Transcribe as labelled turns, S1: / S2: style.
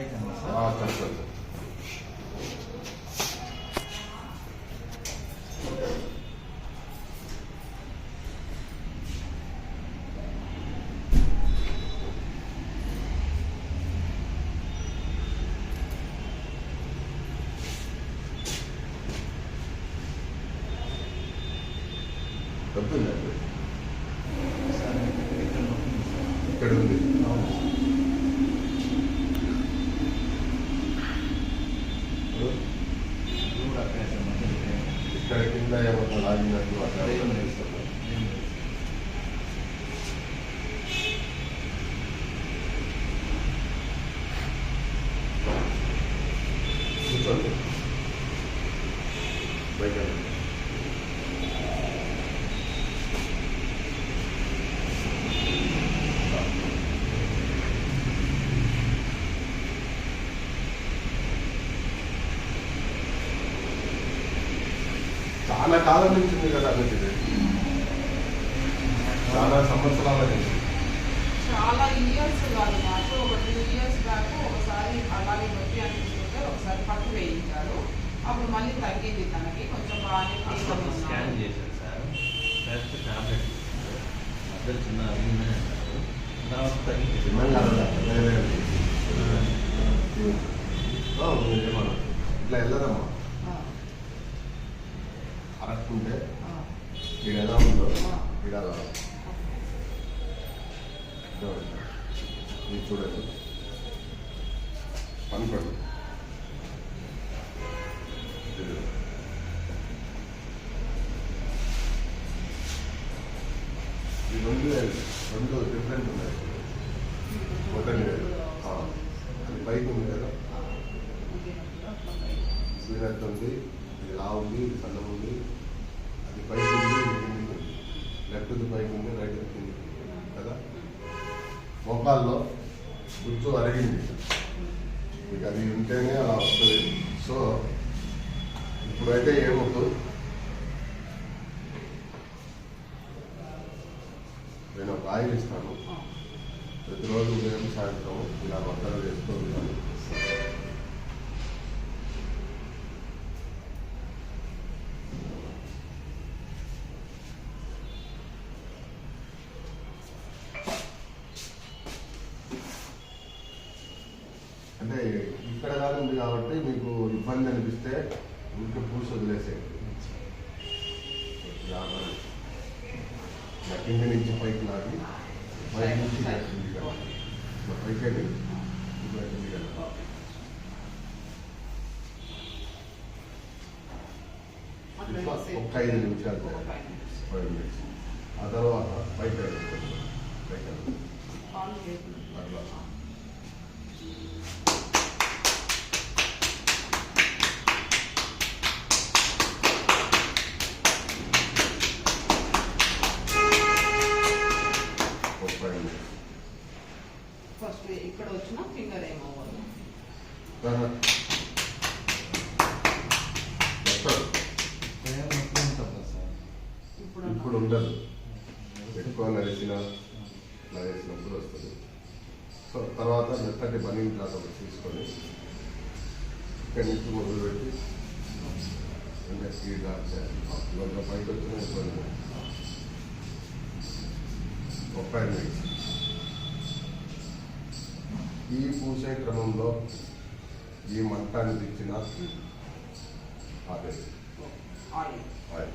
S1: あ
S2: あ、確
S1: かに。
S2: ఇప్పుడు
S1: ఇక్కడ
S2: కింద ఏమన్నా లాగినట్టు
S1: అక్కడ ఏం
S2: కూర్చోండి బయట చాలా కాలం నుంచి ఉంది కదా మీకు ఇది చాలా సంవత్సరాల నుంచి
S3: చాలా ఇయర్స్ కాదు మాకు ఒక టూ ఇయర్స్ బ్యాక్ ఒకసారి అలాగే నొప్పి అనిపిస్తుంటే ఒకసారి పట్టు వేయించారు అప్పుడు మళ్ళీ తగ్గింది తనకి కొంచెం బాగానే
S1: హాస్పిటల్ స్కాన్
S3: ఫ్రీగా
S1: చేశారు సార్ ఫస్ట్ టాబ్లెట్ ఇచ్చారు మధ్యలో చిన్న అరిగిందని అన్నారు తర్వాత తగ్గింది
S2: చిన్నగా కాదు, వేరే వేరే. ఆ, ఉంది, ఏమన్నా. ఇట్లా వెళ్ళదమ్మా మీరు చూడండి పనుకోండి ఇది. ఈ రెండు రెండు డిఫరెంట్ ఉన్నాయి ఒకటి అది బైక్ ఉంది కదా సూర్యత ఉంది ఇది లా ఉంది ఇది సన్నం ఉంది అది పైకి ఉంది ఇది కిందికి ఉంది లెఫ్ట్ పైకి ఉంది రైట్ కిందికి కదా మోకాల్లో గుర్తు అరిగింది. మీకు అది ఉంటేనే అలా వస్తుంది. సో ఇప్పుడైతే ఏమవుతూ నేను ఒక ఆయిల్ ఇస్తాను. ప్రతిరోజు ఉదయం సాయంత్రం ఇలా వంటలు చేస్తూ అంటే ఇక్కడ కాదు ఉంది కాబట్టి మీకు ఇబ్బంది అనిపిస్తే ఊరికి పూసి వదిలేసేయండి. కింద నుంచి పైకి లాగి పైకి నుంచి పైకి వెళ్ళి ఇలా కిందికి వెళ్ళాలి. ఇట్లా ఒక్క ఐదు నిమిషాలు. ఫైవ్ మినిట్స్ ఆ తర్వాత పైకి పైకి అట్లా
S3: ఇప్పుడు
S2: ఇప్పుడు ఉండదు ఎక్కువ నడిచిన ఇలా వేసినప్పుడు వస్తుంది సో తర్వాత మెత్తటి బనీన్ క్లాత్ ఒకటి తీసుకొని ఇక్కడి నుంచి మొదలుపెట్టి అంటే దాకా ఇవాళ పైకి వచ్చిన ఇబ్బంది. ఒక ఫైవ్ మినిట్స్ ఈ పూసే క్రమంలో ఈ మంటాన్ని తెచ్చిన ఆపేసి
S3: ఆయిల్
S2: ఆయిల్